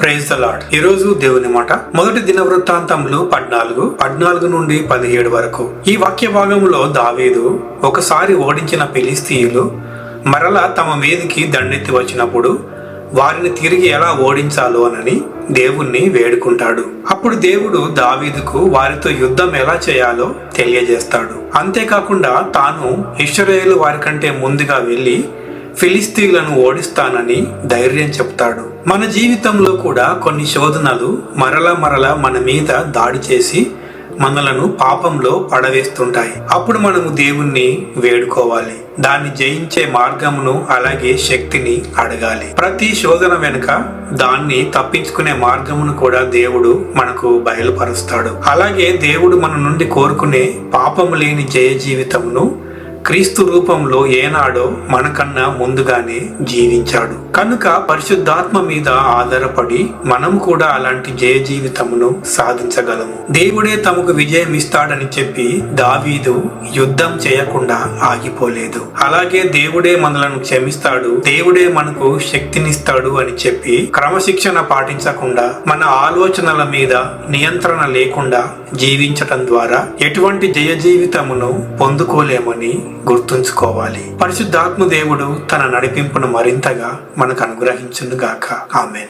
Praise the lord ఈ రోజు దేవుని మాట. మొదటి దిన వృత్తాంతంలో పద్నాలుగు పద్నాలుగు నుండి పదిహేడు వరకు. ఈ వాక్య భాగంలో దావీదు ఒకసారి ఓడించిన ఫిలిస్తీయులు మరలా తమ మీదికి దండెత్తి వచ్చినప్పుడు వారిని తిరిగి ఎలా ఓడించాలో అని దేవుణ్ణి వేడుకుంటాడు. అప్పుడు దేవుడు దావీదుకు వారితో యుద్ధం ఎలా చేయాలో తెలియజేస్తాడు. అంతేకాకుండా తాను ఇస్రాయేలు వారి కంటే ముందుగా వెళ్ళి ఫిలిస్తీన్లను ఓడిస్తానని ధైర్యం చెప్తాడు. మన జీవితంలో కూడా కొన్ని శోధనలు మరల మరల మన మీద దాడి చేసి మనలను పాపంలో పడవేస్తుంటాయి. అప్పుడు మనము దేవుణ్ణి వేడుకోవాలి. దాన్ని జయించే మార్గమును అలాగే శక్తిని అడగాలి. ప్రతి శోధన వెనుక దాన్ని తప్పించుకునే మార్గమును కూడా దేవుడు మనకు బయలుపరుస్తాడు. అలాగే దేవుడు మన నుండి కోరుకునే పాపము లేని జయ జీవితమును క్రీస్తు రూపంలో ఏనాడో మనకన్నా ముందుగానే జీవించాడు. కనుక పరిశుద్ధాత్మ మీద ఆధారపడి మనం కూడా అలాంటి జయ జీవితమును సాధించగలము. దేవుడే తమకు విజయం ఇస్తాడని చెప్పి దావీదు యుద్ధం చేయకుండా ఆగిపోలేదు. అలాగే దేవుడే మనలను క్షమిస్తాడు. దేవుడే మనకు శక్తినిస్తాడు అని చెప్పి క్రమశిక్షణ పాటించకుండా మన ఆలోచనల మీద నియంత్రణ లేకుండా జీవించటం ద్వారా ఎటువంటి జయ జీవితమును పొందుకోలేమని గుర్తుంచుకోవాలి. పరిశుద్ధాత్మ దేవుడు తన నడిపింపును మరింతగా మనకు అనుగ్రహించును గాక ఆమె